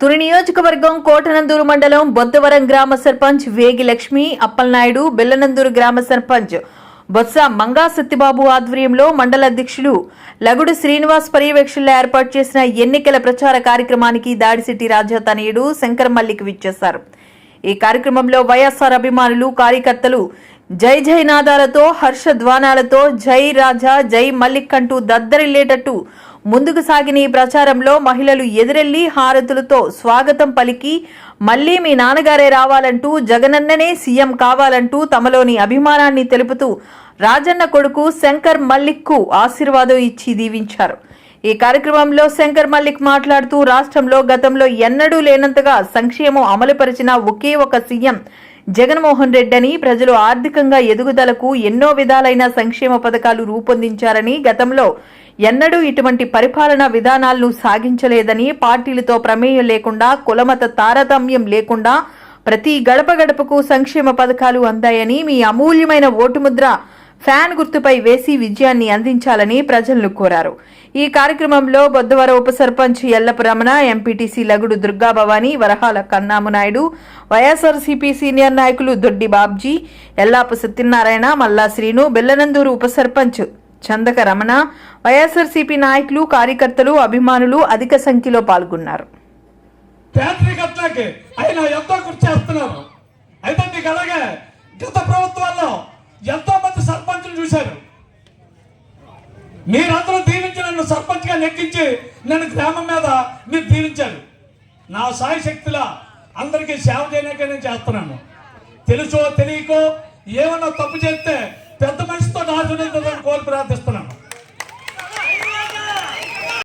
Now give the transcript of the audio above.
తుని నియోజకవర్గం కోటనందూరు మండలం బొద్దవరం గ్రామ సర్పంచ్ వేగి లక్ష్మి అప్పలనాయుడు బెల్లనందూరు గ్రామ సర్పంచ్ బొత్స మంగా సత్యబాబు ఆధ్వర్యంలో మండల అధ్యక్షులు లగుడు శ్రీనివాస్ పర్యవేక్షణలో ఏర్పాటు చేసిన ఎన్నికల ప్రచార కార్యక్రమానికి దాడిసిటి రాజా తనయుడు శంకర్ మల్లిక్ విచ్చేశారు. ఈ కార్యక్రమంలో వైఎస్ఆర్ అభిమానులు కార్యకర్తలు జై జై నాదాలతో హర్షధ్వానాలతో జై రాజా జై మల్లిక్ అంటూ దద్దరిల్లేటట్టు ముందుకు సాగిన ఈ ప్రచారంలో మహిళలు ఎదురెళ్ళి హారతులతో స్వాగతం పలికి మళ్ళీ మీ నాన్నగారే రావాలంటూ జగనన్ననే సీఎం కావాలంటూ తమలోని అభిమానాన్ని తెలుపుతూ రాజన్న కొడుకు శంకర్ మల్లిక్కు ఆశీర్వాదం ఇచ్చి దీవించారు. ఈ కార్యక్రమంలో శంకర్ మల్లిక్ మాట్లాడుతూ రాష్ట్రంలో గతంలో ఎన్నడూ లేనంతగా సంక్షేమం అమలుపరిచిన ఒకే ఒక సీఎం జగన్మోహన్ రెడ్డి అని ప్రజలు ఆర్థికంగా ఎదుగుదలకు ఎన్నో విధాలైన సంక్షేమ పథకాలు రూపొందించారని గతంలో ఎన్నడూ ఇటువంటి పరిపాలనా విధానాలను సాగించలేదని పార్టీలతో ప్రమేయం లేకుండా కులమత తారతమ్యం లేకుండా ప్రతి గడప గడపకు సంక్షేమ పథకాలు అందాయని మీ అమూల్యమైన ఓటుముద్ర ఫ్యాన్ గుర్తుపై వేసి విజయాన్ని అందించాలని ప్రజలను కోరారు. ఈ కార్యక్రమంలో బొద్దవర ఉప sarpanch Ellapu Ramana MPTC Lagudu Durgabhavani Varahala Kannamunaidu YSRCP senior నాయకులు దొడ్డి బాబ్జీ ఎల్లాపు సత్యనారాయణ మల్లా శ్రీను బెల్లనందూరు ఉప సర్పంచ్ చందక రమణ వైఎస్ఆర్సీపీ నాయకులు కార్యకర్తలు అభిమానులు అధిక సంఖ్యలో పాల్గొన్నారు. అయితే అలాగే గత ప్రభుత్వం సర్పంచులు చూశారు మీరందరూ దీవించి నన్ను సర్పంచ్గా నెక్కించి నన్ను గ్రామం మీద మీరు దీవించారు. నా సాయి శక్తిలా అందరికీ సేవ చేయడానికే నేను చేస్తున్నాను. తెలుసో తెలియకో ఏమన్నా తప్పు చేస్తే పెద్ద మనిషితో నాశనం కోరి ప్రార్థిస్తాను